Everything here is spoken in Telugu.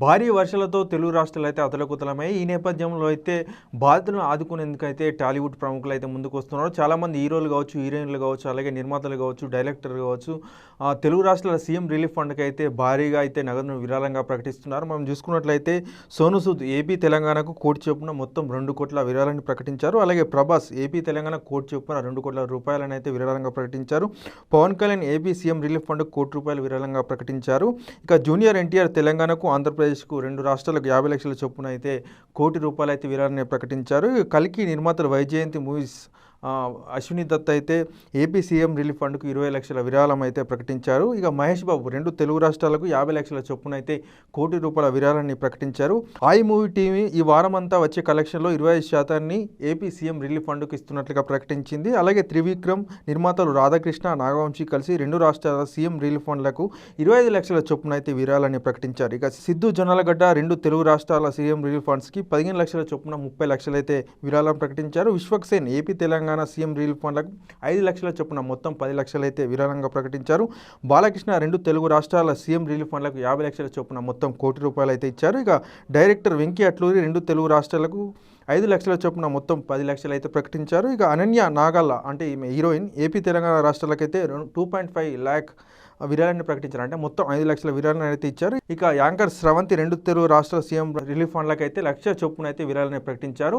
భారీ వర్షాలతో తెలుగు రాష్ట్రాలు అయితే అతలకుతలమయ్యాయి ఈ నేపథ్యంలో అయితే బాధితులను ఆదుకునేందుకు అయితే టాలీవుడ్ ప్రముఖులు అయితే ముందుకు వస్తున్నారు. చాలామంది హీరోలు కావచ్చు హీరోయిన్లు కావచ్చు అలాగే నిర్మాతలు కావచ్చు డైరెక్టర్లు కావచ్చు ఆ, తెలుగు రాష్ట్రాల సీఎం రిలీఫ్ ఫండ్కి అయితే భారీగా అయితే నగదును విరాళంగా ప్రకటిస్తున్నారు. మనం చూసుకున్నట్లయితే సోను సూద్ ఏపీ తెలంగాణకు కోటి చొప్పున మొత్తం రెండు కోట్ల విరాళాన్ని ప్రకటించారు. అలాగే ప్రభాస్ ఏపీ తెలంగాణ కోటి చొప్పున రెండు కోట్ల రూపాయలను అయితే విరాళంగా ప్రకటించారు. Pawan Kalyan AP CM relief fund కోటి రూపాయలు విరాళంగా ప్రకటించారు. ఇక జూనియర్ ఎన్టీఆర్ తెలంగాణకు ఆంధ్రప్రదేశ్ ఆంధ్రప్రదేశ్కు రెండు రాష్ట్రాలకు యాభై లక్షల చొప్పున అయితే కోటి రూపాయలు అయితే విరాళాన్ని ప్రకటించారు కలికి నిర్మాతలు వైజయంతి మూవీస్ అశ్విని దత్ అయితే ఏపీ సీఎం రిలీఫ్ ఫండ్కు ఇరవై లక్షల విరాళం అయితే ప్రకటించారు. ఇక మహేష్ బాబు రెండు తెలుగు రాష్ట్రాలకు యాభై లక్షల చొప్పున అయితే కోటి రూపాయల విరాళాన్ని ప్రకటించారు. ఆయి మూవీ టీవీ ఈ వారం అంతా వచ్చే కలెక్షన్లో ఇరవై ఐదు శాతాన్ని ఏపీ సీఎం రిలీఫ్ ఫండ్కు ఇస్తున్నట్లుగా ప్రకటించింది. అలాగే త్రివిక్రమ్ నిర్మాతలు రాధాకృష్ణ నాగవంశీ కలిసి రెండు రాష్ట్రాల సీఎం రిలీఫ్ ఫండ్లకు ఇరవై ఐదు లక్షల చొప్పున అయితే విరాళాన్ని ప్రకటించారు. ఇక సిద్ధు జొన్నలగడ్డ రెండు తెలుగు రాష్ట్రాల సీఎం రిలీఫ్ ఫండ్స్కి పదిహేను లక్షల చొప్పున ముప్పై లక్షలైతే విరాళం ప్రకటించారు. Vishwaksen AP Telangana CM relief ఫండ్లకు ఐదు లక్షల చొప్పున మొత్తం పది లక్షలైతే విరాళంగా ప్రకటించారు. బాలకృష్ణ రెండు తెలుగు రాష్ట్రాల సీఎం రిలీఫ్ ఫండ్లకు యాభై లక్షల చొప్పున మొత్తం కోటి రూపాయలు అయితే ఇచ్చారు. ఇక డైరెక్టర్ వెంకీ అట్లూరి రెండు తెలుగు రాష్ట్రాలకు ఐదు లక్షల చొప్పున మొత్తం పది లక్షలు అయితే ప్రకటించారు. ఇక అనన్య నాగల్ల అంటే ఈమె హీరోయిన్ ఏపీ తెలంగాణ రాష్ట్రాలకైతే టూ పాయింట్ ఫైవ్ ల్యాక్ విరాళాన్ని ప్రకటించారు. అంటే మొత్తం ఐదు లక్షల విరాళాన్ని అయితే ఇచ్చారు. ఇక యాంకర్ స్రవంతి రెండు తెలుగు రాష్ట్ర సీఎం రిలీఫ్ ఫండ్లకైతే లక్ష చొప్పున అయితే విరాళాన్ని ప్రకటించారు.